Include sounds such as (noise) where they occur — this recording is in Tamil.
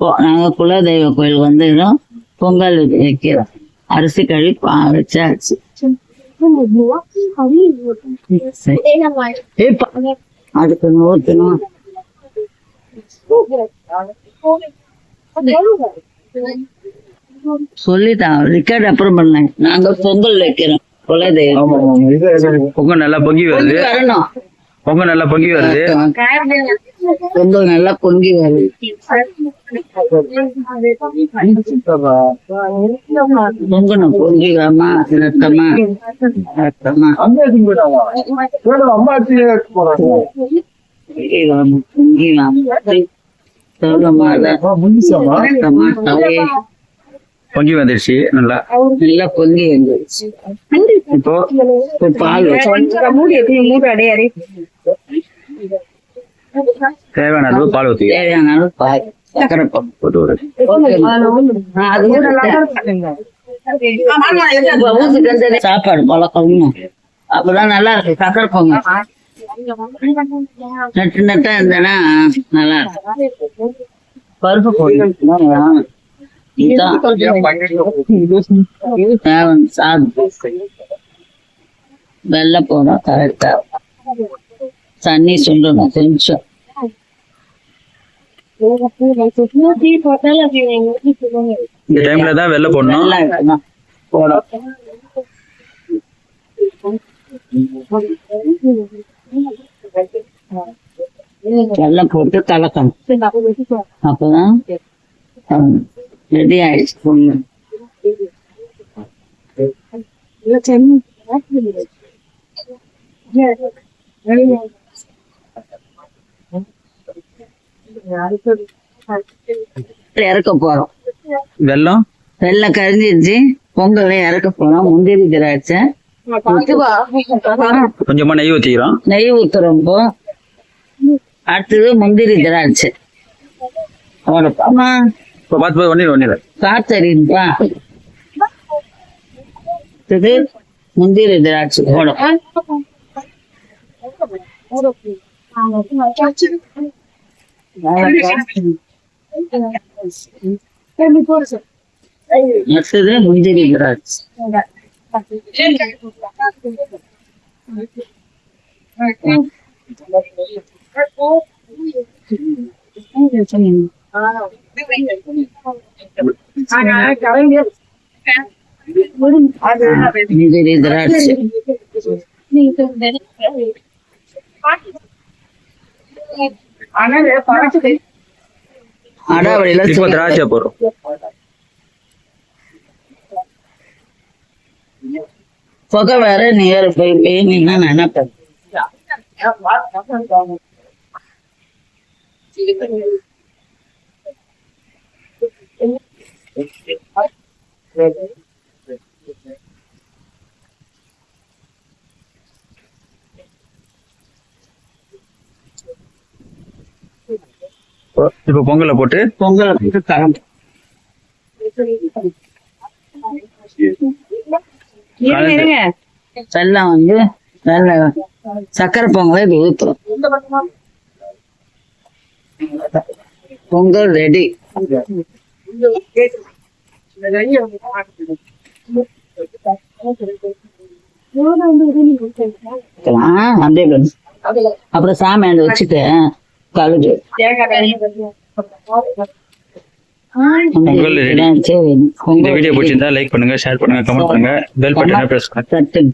பொ- நாங்க குலதெய்வ கோயில் வந்துடும் பொங்கல் வைக்கிறோம். அரிசி கழுவி பா- வச்சாச்சு. அதுக்கு நூத்தணும் சொல்லிட்டான் ரெக்கார்ட் அப்புறம் பண்ணேன். நாங்க பொங்கல் வைக்கிறோம். குலதெய்வம். பொங்கல் நல்லா பொங்கி வருது. பொங்கல் நல்லா பொங்கி வருது. பொங்கல் நல்லா பொங்கி வருது பொங்கணும் பொங்கி வாமா ரத்தமா. ரத்தமா பொங்கி வாமா பொங்கி வந்துருச்சு நல்லா. நல்லா பொங்கி வந்துருச்சு. இப்போ பால் தேவையான அளவு பால் ஊத்தி தேவையான அளவு பால். சக்கரை போட்டு வந்தது. சாப்பாடு பழக்கணும் அப்பதான் நல்லா இருக்கு சக்கரை பொங்கல். நட்டு நட்டா இருந்தனா நல்லா இருக்கும் பருப்பு தேவன் சாதம். வெள்ளை போடும் கரெக்டா. தண்ணி சுண்டணும் கொஞ்சம். இந்த டைம்ல தான் வெள்ளை போடணும். வெள்ளம் போட்டு கலக்கணும். அப்பதான் ரெடி ஆயிடுச்சு பொண்ணு. இறக்க போறோம். வெள்ளம்? வெள்ளம் கரிஞ்சிருச்சு. பொங்கலை இறக்க போறோம். முந்திரி திராட்சை. கொஞ்சமா நெய் ஊத்திக்கிறோம். நெய் ஊத்துறோம் இப்போ. அடுத்தது முந்திரி திராட்சை. அம்மா இப்போ பார்த்து காத்தறிப்பா அடுத்தது முந்திரி திராட்சை. போடும் அடுத்தது முந்திரி திராட்சை முந்திரி திராட்சை அடாவடியில இப்போ திராட்சை போடுறோம் புகை வேற நேர போய் போய் நீங்க நினைப்பேன் (laughs) இப்போ பொங்கலை போட்டு பொங்கலை போட்டு கிளம்பு வெள்ளம் வந்து வெள்ளை சக்கரை பொங்கலை இது ஊத்துறோம். பொங்கல் ரெடி. அப்புறம் சாமியாண்டு வச்சுட்டு கழுகு பொங்கல் ready. சரி இந்த பொங்கல் வீடியோ பிடிச்சிருந்தா லைக் பண்ணுங்க ஷேர் பண்ணுங்க கமெண்ட் பண்ணுங்க. பெல் பட்டனை பிரஸ் பண்ணுங்க.